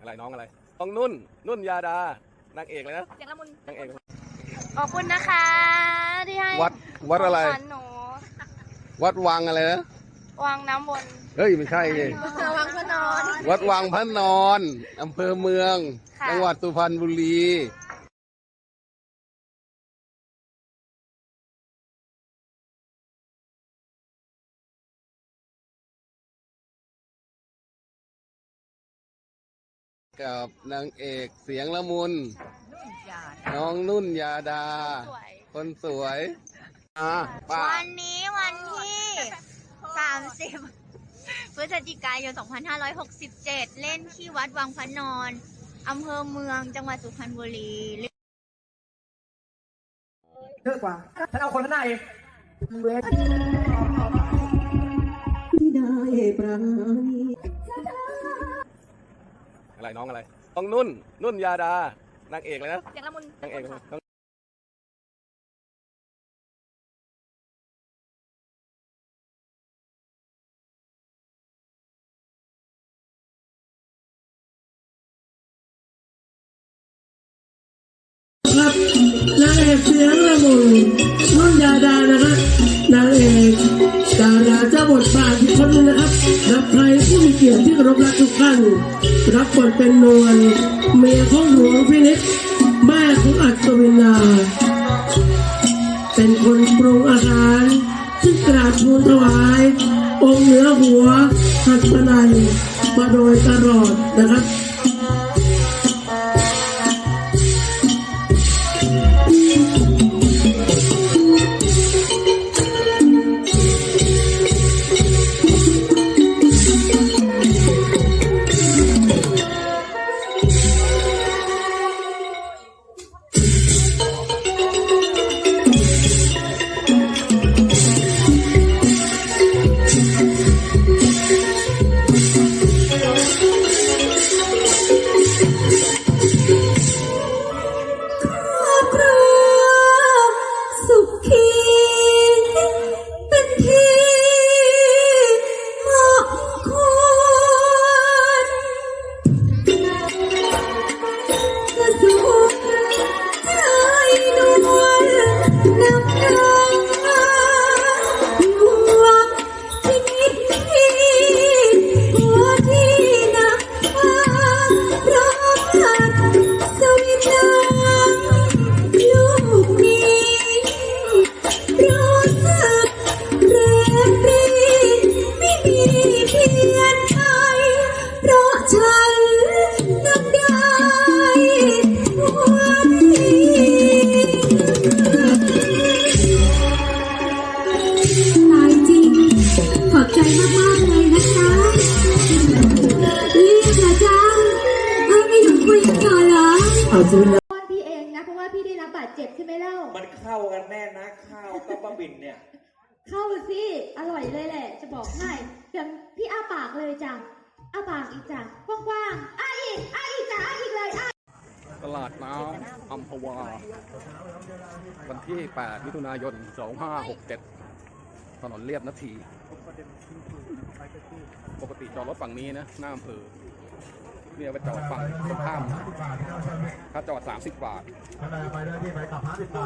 อะไรน้องอะไรน้องนุ่นนุ่นยาดานางเอกเลยนะเสียงละมุนนางเอก ขอบคุณนะคะ ที่ให้วัดวัดอะไรขงขวัญหนูวัดวังอะไรนะวางน้ำวนเฮ้ยไม่ใช่ดิวางพระนอน วัดวังพระนอนอำเภอเมือง ค่ะ จังหวัดสุพรรณบุรี กับนางเอกเสียงละมุนน้องนุ่นยาดา สวยคนสวยอ่าป้าวันนี้วันที่ 30 พฤศจิกายน 2567 เล่นที่วัดวังพระนอนอำเภอเมืองจังหวัดสุพรรณบุรีเยอะกว่าฉันเอาคนข้างหน้าเอง อะไรน้องอะไรน้องนุ่น นุ่นยาดานางเอกเลยนะเสียงละมุนนางเอกน้องครับนางเอกเสียงละมุนนุ่นยาดานะครับนางเอก ดาราเจ้าบทบาทอีกคนนึงนะครับรับใครผู้มีเกียรติที่เคารพรักทุกท่านรับบทเป็นนวลเมียของหลวงพินิจแม่ของอัศวินา เป็นคนปรุงอาหารที่กราบทูลถวาย องค์เหนือหัวหัตถนัยมาโดยตลอดนะครับ เหรออัศวินาป้อนพี่เองนะเพราะว่าพี่ได้รับบาดเจ็บใช่ไหมเล่า มันเข้ากันแน่นะข้าวกับบ้าบินเนี่ย เข้าสิอร่อยเลยแหละ จะบอกให้เดี๋ยวพี่อ้าปากเลยจ้ะอ้าปากอีกจ้ะกว้างๆอ้าอีกอ้าอีกจ้ะอ้าอีกเลยอ้าตลาดน้ำอัมพวา วันที่ 8 มิถุนายน 2567 ถนนเรียบนาที ปกติจอดรถฝั่งนี้นะ หน้าอำเภอ เนี่ยไปจอดฝั่งตรงข้ามถ้าจอด 30 บาทถ้าเราไปด้วยพี่ไปกลับห้าสิบบา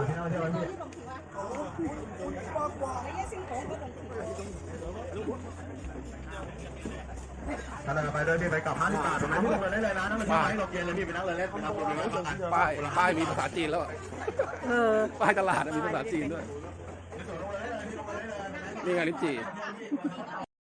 ทตรงนั้นพี่ลงเลยเลยนะนั่นมันที่ไม้ลมเย็นเลยพี่ไปนั่งเลยเล่นไปนั่งเลยเล่นกันป้ายป้ายมีภาษาจีนแล้วอะป้ายตลาดอะมีภาษาจีนด้วยนี่ไงลิ้นจี่